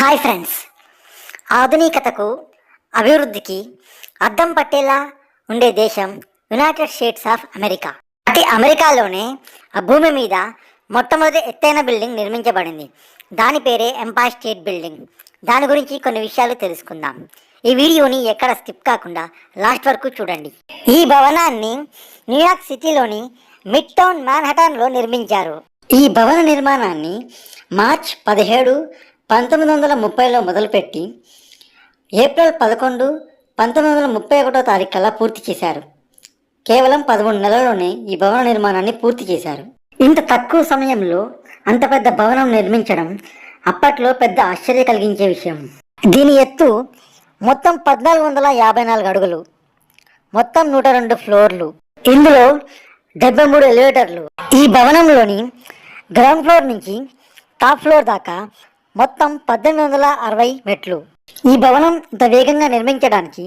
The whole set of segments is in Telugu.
Hi friends. ఆధునికతకు అభివృద్ధికి అద్దం పట్టేలా ఉండే దేశం యునైటెడ్ స్టేట్స్ ఆఫ్ అమెరికా. అతి అమెరికాలోనే ఆ భూమి మీద మొట్టమొదటి ఎత్తైన బిల్డింగ్ నిర్మించబడింది. దాని పేరే ఎంపైర్ స్టేట్ బిల్డింగ్. దాని గురించి కొన్ని విషయాలు తెలుసుకుందాం. ఈ వీడియోని ఎక్కడ స్కిప్ కాకుండా లాస్ట్ వరకు చూడండి. ఈ భవనాన్ని న్యూయార్క్ సిటీలోని మిడ్ టౌన్ మ్యాన్హటన్లో నిర్మించారు. ఈ భవన నిర్మాణాన్ని మార్చ్ పదిహేడు పంతొమ్మిది వందల ముప్పైలో మొదలుపెట్టి ఏప్రిల్ పదకొండు పంతొమ్మిది వందల ముప్పై ఒకటో తారీఖు కల్లా పూర్తి చేశారు. కేవలం పదమూడు నెలల్లోనే ఈ భవన నిర్మాణాన్ని పూర్తి చేశారు. ఇంత తక్కువ సమయంలో అంత పెద్ద భవనం నిర్మించడం అప్పట్లో పెద్ద ఆశ్చర్య కలిగించే విషయం. దీని ఎత్తు మొత్తం పద్నాలుగు వందల యాభై నాలుగు అడుగులు. మొత్తం నూట రెండు ఫ్లోర్లు. ఇందులో డెబ్బై మూడు ఎలివేటర్లు. ఈ భవనంలోని గ్రౌండ్ ఫ్లోర్ నుంచి టాప్ ఫ్లోర్ దాకా మొత్తం పద్దెనిమిది వందల అరవై మెట్లు. ఈ భవనం ఇంత వేగంగా నిర్మించడానికి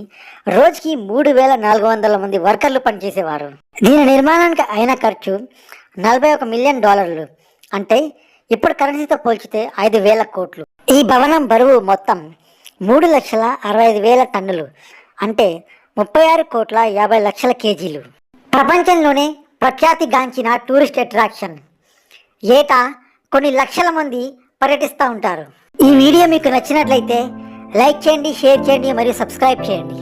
రోజుకి మూడు వేల నాలుగు వందల మంది వర్కర్లు పనిచేసేవారు. దీని నిర్మాణానికి అయిన ఖర్చు నలభై ఒక మిలియన్ డాలర్లు. అంటే ఇప్పుడు కరెన్సీతో పోల్చితే ఐదు వేల కోట్లు. ఈ భవనం బరువు మొత్తం మూడు లక్షల అరవై ఐదు వేల టన్నులు. అంటే ముప్పై ఆరు కోట్ల యాభై లక్షల కేజీలు. ప్రపంచంలోనే ప్రఖ్యాతిగాంచిన టూరిస్ట్ అట్రాక్షన్. ఏటా కొన్ని లక్షల మంది పర్యటిస్తూ ఉంటారు. ఈ వీడియో మీకు నచ్చినట్లయితే లైక్ చేయండి షేర్ చేయండి మరియు సబ్స్క్రైబ్ చేయండి.